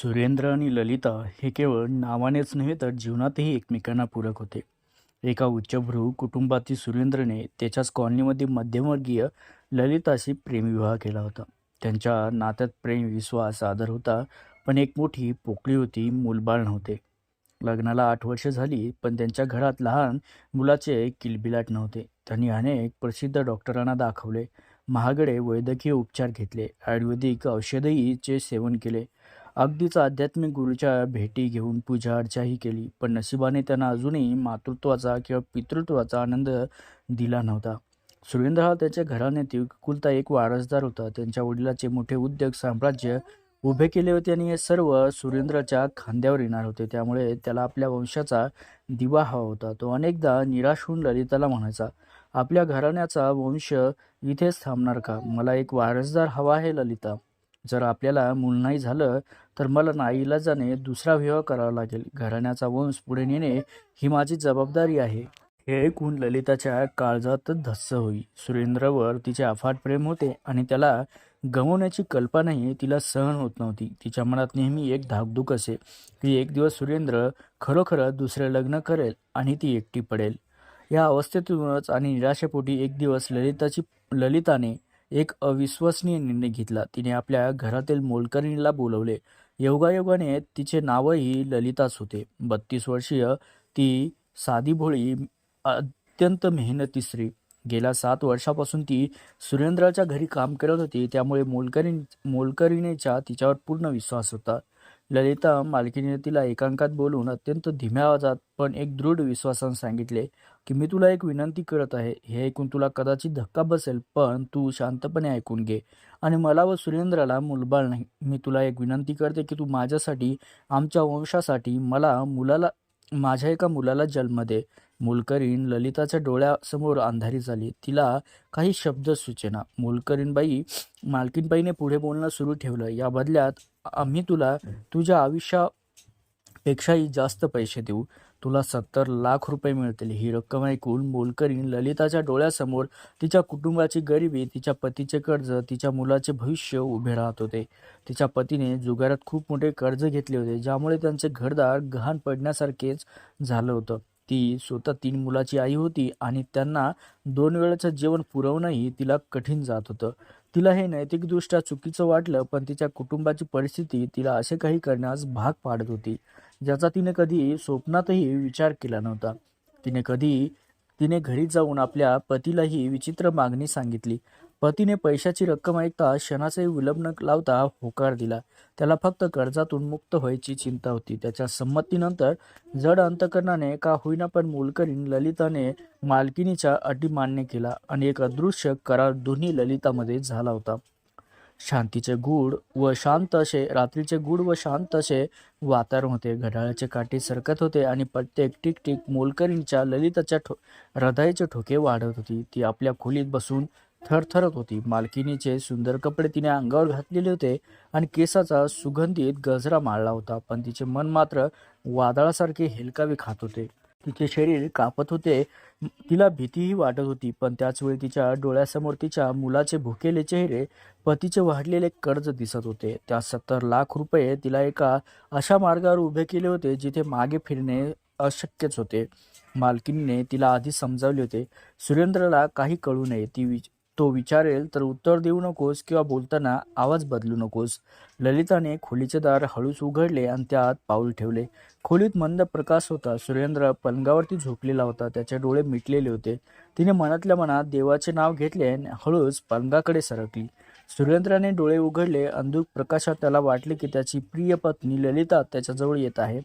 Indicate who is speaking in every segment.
Speaker 1: सुरेंद्र आणि ललिता हे केवळ नावानेच नव्हे तर जीवनातही एकमेकांना पूरक होते. एका उच्चभ्रू कुटुंबातील सुरेंद्रने त्याच्याच कॉलनीमध्ये मध्यमवर्गीय ललिताशी प्रेमविवाह केला होता. त्यांच्या नात्यात प्रेम विश्वास आदर होता पण एक मोठी पोकळी होती मूलबाळ नव्हते. लग्नाला आठ वर्षे झाली पण त्यांच्या घरात लहान मुलाचे किलबिलाट नव्हते. त्यांनी अनेक प्रसिद्ध डॉक्टरांना दाखवले महागडे वैद्यकीय उपचार घेतले आयुर्वेदिक औषधीचे सेवन केले अगदीच आध्यात्मिक गुरुच्या भेटी घेऊन पूजा अर्चाही केली पण नशिबाने त्यांना अजूनही मातृत्वाचा किंवा पितृत्वाचा आनंद दिला नव्हता. सुरेंद्र हा त्याच्या घराण्यातील कुलता एक वारसदार होता. त्यांच्या वडिलाचे मोठे उद्योग साम्राज्य उभे केले होते आणि हे सर्व सुरेंद्रच्या खांद्यावर येणार होते. त्यामुळे त्याला आपल्या वंशाचा दिवा हवा होता. तो अनेकदा निराश होऊन ललिताला म्हणायचा आपल्या घराण्याचा वंश इथेच थांबणार का? मला एक वारसदार हवा आहे ललिता. जर आपल्याला मूल नाही झालं तर मला नाईलाजाने दुसरा विवाह करावा लागेल. घराण्याचा वंश पुढे नेणे ही माझी जबाबदारी आहे. हे ऐकून ललिताच्या काळजात धस्स होई. सुरेंद्रवर तिचे अफाट प्रेम होते आणि त्याला गमवण्याची कल्पनाही तिला सहन होत नव्हती. तिच्या मनात नेहमी एक धाकधूक असे. की एक दिवस सुरेंद्र खरोखर दुसरे लग्न करेल आणि ती एकटी पडेल. या अवस्थेतूनच आणि निराशेपोटी एक दिवस ललिताची ललिताने एक अविश्वसनीय निर्णय घेतला. तिने आपल्या घरातील मोलकरणीला बोलवले. योगायोगाने तिचे नावही ललिताच होते. बत्तीस वर्षीय ती साधी भोळी अत्यंत मेहनती स्त्री. गेल्या सात वर्षापासून ती सुरेंद्राच्या घरी काम करत होती. त्यामुळे मोलकरी मोलकरीणेचा तिच्यावर पूर्ण विश्वास होता. ललिता मालकीने तिला एकांकात बोलून अत्यंत धीम्या आवाजात पण एक दृढ विश्वासानं सांगितले की मी तुला एक विनंती करत आहे. हे ऐकून तुला कदाचित धक्का बसेल पण तू शांतपणे ऐकून घे. आणि मला व सुरेंद्राला मुलबाळ नाही. मी तुला एक विनंती करते की तू माझ्यासाठी आमच्या वंशासाठी मला मुलाला माझ्या एका मुलाला जन्म दे. मुलकरीण ललिताच्या डोळ्यासमोर अंधारी झाली. तिला काही शब्द सुचेना. मुलकरीणबाई मालकीनबाईने पुढे बोलणं सुरू ठेवलं. या बदल्यात आम्ही तुला तुझ्या आयुष्यापेक्षाही जास्त पैसे देऊ. तुला सत्तर लाख रुपये मिळतील. ही रक्कम ऐकून मोलकरीण ललिताच्या डोळ्यासमोर तिच्या कुटुंबाची गरिबी तिच्या पतीचे कर्ज तिच्या मुलाचे भविष्य उभे राहत होते. तिच्या पतीने जुगारात खूप मोठे कर्ज घेतले होते ज्यामुळे त्यांचे घरदार गहाण पडण्यासारखेच झालं होतं. ती स्वतः तीन मुलाची आई होती आणि त्यांना दोन वेळेचं जेवण पुरवणंही तिला कठीण जात होतं. तिला हे नैतिकदृष्ट्या चुकीचं वाटलं पण तिच्या कुटुंबाची परिस्थिती तिला असे काही करण्यास भाग पाडत होती ज्याचा तिने कधी स्वप्नातही विचार केला नव्हता. तिने कधी तिने घरी जाऊन आपल्या पतीलाही विचित्र मागणी सांगितली. पतीने पैशाची रक्कम ऐकता क्षणाचाही विलंब न लावता होकार दिला. त्याला फक्त कर्जातून मुक्त व्हायची चिंता होती. त्याच्या संमतीनंतर जड अंतकरणाने का होईना पण मोलकरीण ललिताने मालकिनीच्या अटी मान्य केला आणि एक अदृश्य करार दोन्ही ललितामध्ये झाला होता. शांतीचे गूढ व शांत असे रात्रीचे गूढ व शांत असे वातावरण होते. घड्याळाचे काठी सरकत होते आणि प्रत्येक टिकटिक मोलकरींच्या ललिताच्या ठो हृदयाचे ठोके वाढत होती. ती आपल्या खोलीत बसून थरथरत होती. मालकिनीचे सुंदर कपडे तिने अंगावर घातलेले होते आणि केसाचा सुगंधित गजरा माळला होता. पण तिचे मन मात्र वादळासारखे हेलकावे खात होते. तिचे शरीर कापत होते. तिला भीतीही वाटत होती. पण त्याचवेळी तिच्या डोळ्यासमोर तिच्या मुलाचे भुकेले चेहरे पतीचे वाढलेले कर्ज दिसत होते. त्या सत्तर लाख रुपये तिला एका अशा मार्गावर उभे केले होते जिथे मागे फिरणे अशक्यच होते. मालकीने तिला आधी समजावले होते सुरेंद्रला काही कळू नये ती तो विचारेल तर उत्तर देऊ नकोस किंवा बोलताना आवाज बदलू नकोस. ललिताने खोलीचे दार हळूच उघडले आणि त्यात पाऊल ठेवले. खोलीत मंद प्रकाश होता. सुरेंद्र पलंगावरती झोपलेला होता. त्याचे डोळे मिटलेले होते. तिने मनातल्या मनात देवाचे नाव घेतले आणि हळूच पलंगाकडे सरकली. सुरेंद्राने डोळे उघडले. अंधुक प्रकाशात त्याला वाटले की त्याची प्रिय पत्नी ललिता त्याच्याजवळ येत आहे.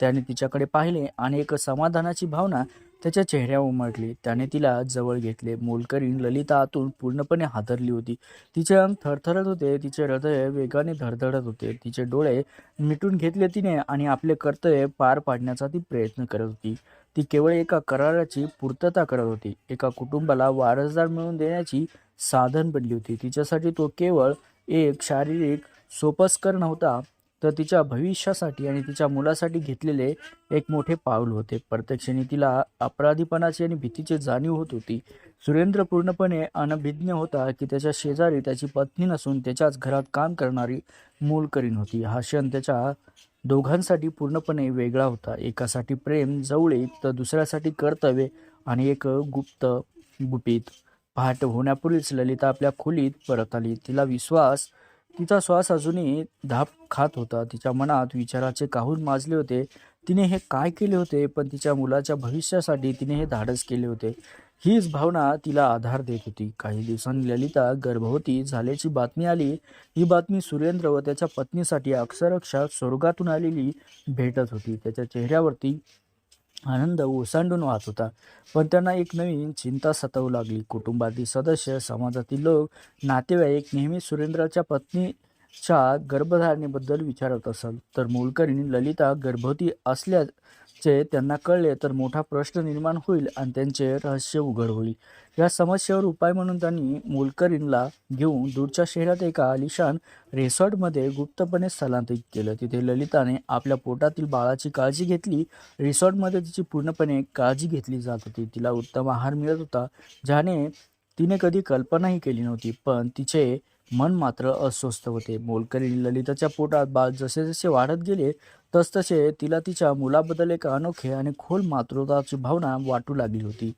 Speaker 1: त्याने तिच्याकडे पाहिले. आणि एक समाधानाची भावना त्याच्या चेहऱ्या उमटली त्याने तिला जवळ घेतले. मोलकरीण ललिता आतून पूर्णपणे हादरली होती. तिचे अंग थरथरत होते. तिचे हृदय वेगाने धडधडत होते. तिचे डोळे मिटून घेतले तिने आणि आपले कर्तव्य पार पाडण्याचा ती प्रयत्न करत होती. ती केवळ एका कराराची पूर्तता करत होती. एका कुटुंबाला वारसदार मिळवून देण्याची साधन बनली होती. तिच्यासाठी तो केवळ एक शारीरिक सोपस्कर नव्हता तर तिच्या भविष्यासाठी आणि तिच्या मुलासाठी घेतलेले एक मोठे पाऊल होते. प्रत्येक तिला अपराधीपणाची आणि भीतीची जाणीव होत होती. सुरेंद्र पूर्णपणे अनभिज्ञ होता की त्याच्या शेजारी त्याची पत्नी नसून त्याच्याच घरात काम करणारी मूलकरीण होती. हा क्षण त्याच्या दोघांसाठी पूर्णपणे वेगळा होता. एकासाठी प्रेम जवळीक तर दुसऱ्यासाठी कर्तव्य आणि एक गुप्त गुपित. पहाट होण्यापूर्वीच ललिता आपल्या खोलीत परत आली. तिला विश्वास तिचा श्वास अजूनही धाप खात होता. तिच्या मनात विचाराचे काहून माजले होते? तिने हे काय केले होते? पण तिच्या मुलाच्या भविष्यासाठी तिने हे धाडस केले होते. हीच भावना तिला आधार देत होती. काही दिवसांनी ललिता गर्भवती झाल्याची बातमी आली. ही बातमी सुरेंद्र व त्याच्या पत्नीसाठी अक्षरक्षा स्वर्गातून आलेली भेटत होती. त्याच्या चेहऱ्यावरती आनंद ओसांडून वाहत होता. पण त्यांना एक नवीन चिंता सतावू लागली. कुटुंबातील सदस्य समाजातील लोक नातेवाईक नेहमी सुरेंद्राच्या पत्नीच्या गर्भधारणेबद्दल विचारत असत तर मोलकरीण ललिता गर्भवती असल्या असल्याचे त्यांना कळले तर मोठा प्रश्न निर्माण होईल आणि त्यांचे रहस्य उघड होईल. या समस्येवर उपाय म्हणून त्यांनी मोलकरीणला घेऊन दूरच्या शहरात एका आलिशान रिसॉर्टमध्ये गुप्तपणे स्थलांतरित केलं. तिथे ललिताने आपल्या पोटातील बाळाची काळजी घेतली. रिसॉर्टमध्ये तिची पूर्णपणे काळजी घेतली जात होती. तिला उत्तम आहार मिळत होता ज्याने तिने कधी कल्पनाही केली नव्हती पण तिचे मन मात्र अस्वस्थ होते. मोलकरी ललिताच्या पोटात बाळ जसे जसे वाढत गेले तसतसे तिला तिच्या मुलाबद्दल एक अनोखे आणि खोल मातृत्वाची भावना वाटू लागली होती.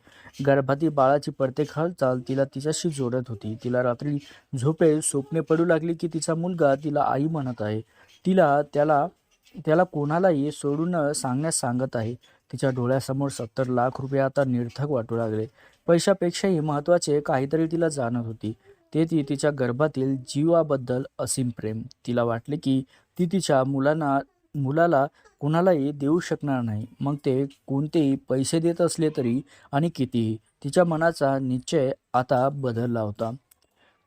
Speaker 1: गर्भातील बाळाची प्रत्येक हालचाल तिला तिच्याशी जोडत होती. तिला रात्री झोपे स्वप्ने पडू लागली की तिचा मुलगा तिला आई म्हणत आहे. तिला त्याला त्याला कोणालाही सोडून सांगण्यास सांगत आहे. तिच्या डोळ्यासमोर सत्तर लाख रुपये आता निर्थक वाटू लागले. पैशापेक्षाही महत्त्वाचे काहीतरी तिला जाणत होती. ते ती तिच्या गर्भातील जीवाबद्दल असीम प्रेम. तिला वाटले की ती तिच्या मुलांना मुलाला कुणालाही देऊ शकणार नाही. मग ते कोणतेही पैसे देत असले तरी आणि कितीही तिच्या मनाचा निश्चय आता बदलला होता.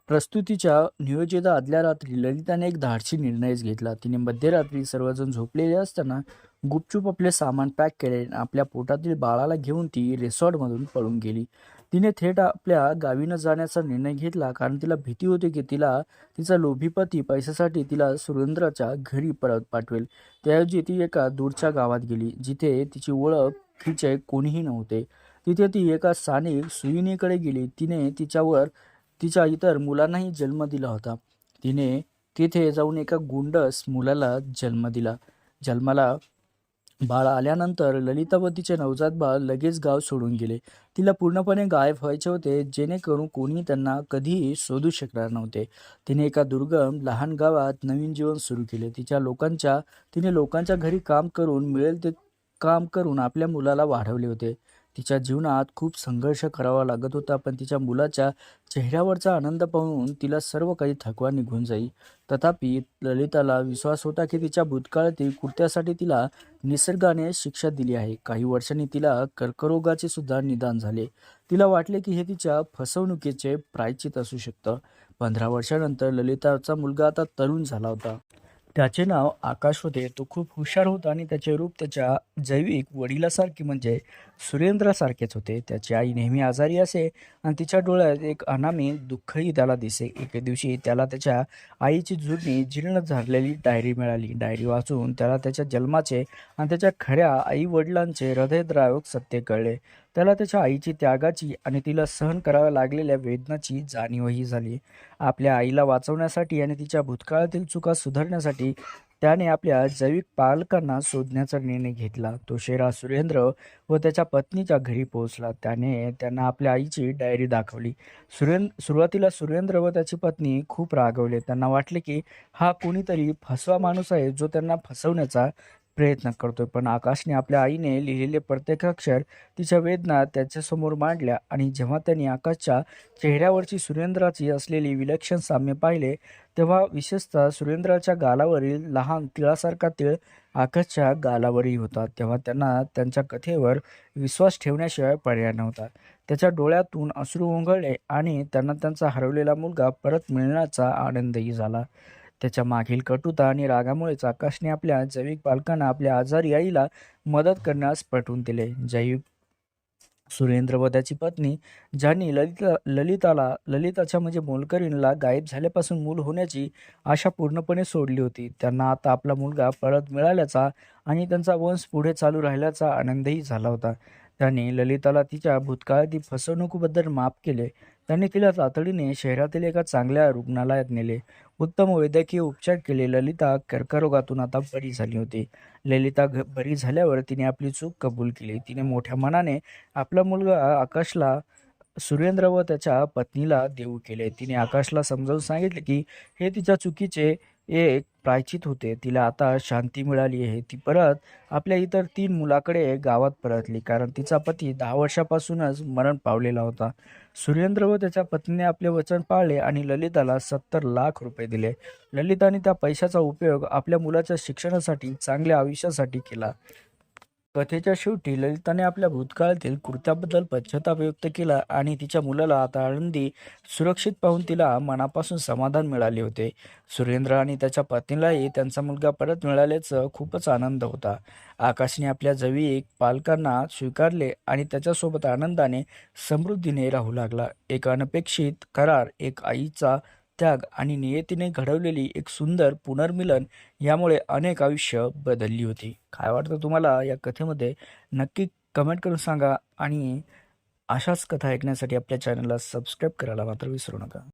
Speaker 1: प्रस्तुतीच्या नियोजित आदल्या रात्री ललिताने एक धाडशी निर्णयच घेतला. तिने मध्यरात्री सर्वजण झोपलेले असताना गुपचूप आपले सामान पॅक केले आणि आपल्या पोटातील बाळाला घेऊन ती रिसॉर्टमधून पळून गेली. तिने थेट आपल्या गावी न जाण्याचा निर्णय घेतला कारण तिला भीती होती की तिला तिचा लोभी पती पैशासाठी तिला सुरेंद्राच्या घरी परत पाठवेल. त्याऐवजी ती एका दूरच्या गावात गेली जिथे तिची ओळख तिचे कोणीही नव्हते. तिथे ती एका स्थानिक सुईणीकडे गेली. तिने तिच्यावर तिच्या इतर मुलांनाही जन्म दिला होता. तिने तिथे जाऊन एका गुंडस मुलाला जन्म दिला. जन्माला बाळ आल्यानंतर ललिता व तिचे नवजात बाळ लगेच गाव सोडून गेले. तिला पूर्णपणे गायब व्हायचे होते जेणेकरून कोणी त्यांना कधीही शोधू शकणार नव्हते. तिने एका दुर्गम लहान गावात नवीन जीवन सुरू केले. तिच्या लोकांच्या तिने लोकांच्या घरी काम करून मिळेल ते काम करून आपल्या मुलाला वाढवले होते. तिच्या जीवनात खूप संघर्ष करावा लागत होता पण तिच्या मुलाच्या चेहऱ्यावरचा आनंद पाहून तिला सर्व काही थकवा निघून जाई. तथापि ललिताला विश्वास होता की तिच्या भूतकाळातील कृत्यासाठी तिला निसर्गाने शिक्षा दिली आहे. काही वर्षांनी तिला कर्करोगाचे सुद्धा निदान झाले. तिला वाटले की हे तिच्या फसवणुकीचे प्रायचित असू शकतं. पंधरा वर्षानंतर ललिताचा मुलगा आता तरुण झाला होता. त्याचे नाव आकाश होते. तो खूप हुशार होता आणि त्याचे रूप त्याच्या जैविक वडिलासारखे म्हणजे सुरेंद्रासारखेच होते. त्याची आई नेहमी आजारी असे आणि तिच्या डोळ्यात एक अनामी दुःखही त्याला दिसे. एके दिवशी त्याला त्याच्या आईची जुनी जीर्ण झालेली डायरी मिळाली. डायरी वाचून त्याला त्याच्या जन्माचे आणि त्याच्या खऱ्या आई वडिलांचे हृदयद्रावक सत्य कळले. त्याला त्याच्या आईची त्यागाची आणि तिला सहन कराव्या लागलेल्या वेदनाची जाणीवही झाली. आपल्या आईला वाचवण्यासाठी आणि तिच्या भूतकाळातील चुका सुधारण्यासाठी त्याने आपल्या जैविक पालकांना शोधण्याचा निर्णय घेतला. तो शेरा सुरेंद्र व त्याच्या पत्नीच्या घरी पोहोचला. त्याने त्यांना आपल्या आईची डायरी दाखवली. सुरेंद्र सुरुवातीला सुरेंद्र व त्याची पत्नी खूप रागवले. त्यांना वाटले की हा कोणीतरी फसवा माणूस आहे जो त्यांना फसवण्याचा प्रयत्न करतोय. पण आकाशने आपल्या आईने लिहिलेले प्रत्येक अक्षर तिच्या वेदना त्याच्यासमोर मांडल्या आणि जेव्हा त्यांनी आकाशच्या चेहऱ्यावरची सुरेंद्राची असलेली विलक्षण साम्य पाहिले तेव्हा विशेषतः सुरेंद्राच्या गालावरील लहान तिळासारखा तिळ आकाशच्या गालावरही होता. तेव्हा त्यांना त्यांच्या कथेवर विश्वास ठेवण्याशिवाय पर्याय नव्हता. त्याच्या डोळ्यातून अश्रू ओंघळले आणि त्यांना त्यांचा हरवलेला मुलगा परत मिळण्याचा आनंदही झाला. त्याच्या मागील कटुता आणि रागामुळेच आकाशने आपल्या जैविक पालकांना आपल्या आजारी आईला मदत करण्यास पटवून दिले. जैविक सुरेंद्र व त्याची पत्नी ज्यांनी ललिता ललिताला ललिताच्या म्हणजे मोलकरीणला गायब झाल्यापासून मूल होण्याची आशा पूर्णपणे सोडली होती. त्यांना आता आपला मुलगा परत मिळाल्याचा आणि त्यांचा वंश पुढे चालू राहिल्याचा आनंदही झाला होता. त्यांनी ललिताला तिच्या भूतकाळातील फसवणुकीबद्दल माफ केले. त्यांनी तिला तातडीने शहरातील एका चांगल्या रुग्णालयात नेले. उत्तम वैद्यकीय उपचार केले. ललिता कर्करोगातून आता बरी झाली होती. ललिता घ बरी झाल्यावर तिने आपली चूक कबूल केली. तिने मोठ्या मनाने आपला मुलगा आकाशला सुरेंद्र व त्याच्या पत्नीला देऊ केले. तिने आकाशला समजावून सांगितले की हे तिच्या चुकीचे एक प्रायचित होते. तिला आता शांती मिळाली आहे. ती परत आपल्या इतर तीन मुलाकडे गावात परतली कारण तिचा पती दहा वर्षापासूनच मरण पावलेला होता. सुरेंद्र व त्याच्या पत्नीने आपले वचन पाळले आणि ललिताला सत्तर लाख रुपये दिले. ललिताने त्या पैशाचा उपयोग आपल्या मुलाच्या शिक्षणासाठी चांगल्या आयुष्यासाठी केला. कथेच्या शेवटी ललिताने आपल्या भूतकाळातील कृत्याबद्दल पश्चाताप व्यक्त केला आणि तिच्या मुलाला आता आनंदी सुरक्षित पाहून तिला मनापासून समाधान मिळाले होते. सुरेंद्र आणि त्याच्या पत्नीलाही त्यांचा मुलगा परत मिळाल्याचं खूपच आनंद होता. आकाशने आपल्या जवळीक पालकांना स्वीकारले आणि त्याच्यासोबत आनंदाने समृद्धीने राहू लागला. एक अनपेक्षित करार एक आईचा त्याग आणि नियतीने घडवलेली एक सुंदर पुनर्मिलन यामुळे अनेक आयुष्य बदलली होती. काय वाटतं तुम्हाला या कथेमध्ये? नक्की कमेंट करून सांगा आणि अशाच कथा ऐकण्यासाठी आपल्या चॅनलला सबस्क्राईब करायला मात्र विसरू नका.